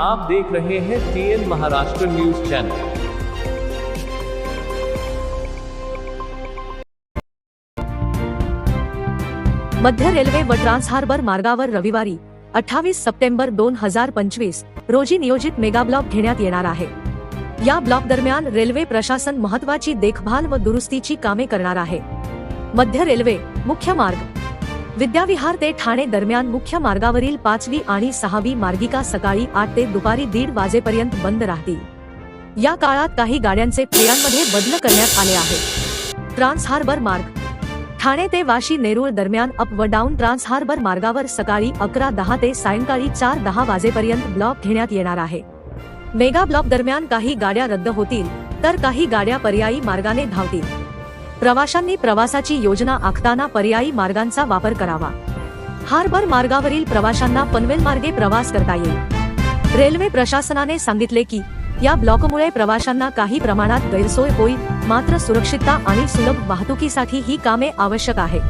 आप देख रहे हैं टीएन महाराष्ट्र न्यूज़ चैनल मध्य रेल्वे व ट्रान्स हार्बर मार्गावर रविवारी, अठ्ठावीस सप्टेंबर दोन हज़ार पंचवीस, रोजी नियोजित मेगा ब्लॉक घेण्यात येणार आहे. या ब्लॉक दरम्यान रेल्वे प्रशासन महत्वाची देखभाल व दुरुस्तीची कामे करणार आहे. मध्य रेल्वे मुख्य मार्ग विद्याविहार ते ठाणे दरम्यान मुख्य मार्गावरील पाचवी आणि सहावी मार्गिका सकाळी आठ ते दुपारी दीड वाजेपर्यंत बंद राहतील. या काळात काही गाड्यांचे फेऱ्यांमध्ये बदल करण्यात आले आहे ट्रान्स हार्बर मार्ग. ठाणे ते वाशी नेरूळ दरम्यान अप व डाऊन ट्रान्स हार्बर मार्गावर सकाळी अकरा दहा ते सायंकाळी चार दहा वाजेपर्यंत ब्लॉक घेण्यात येणार आहे. मेगा ब्लॉक दरम्यान काही गाड्या रद्द होतील तर काही गाड्या पर्यायी मार्गाने धावतील. प्रवाशांनी प्रवासाची योजना आखताना पर्यायी मार्गांचा वापर करावा. हार्बर मार्गावरील प्रवाशांना पनवेल मार्गे प्रवास करता येईल. रेल्वे प्रशासनाने सांगितले की या ब्लॉकमुळे प्रवाशांना काही प्रमाणात गैरसोय होईल मात्र सुरक्षितता आणि सुलभ वाहतुकीसाठी ही कामे आवश्यक आहे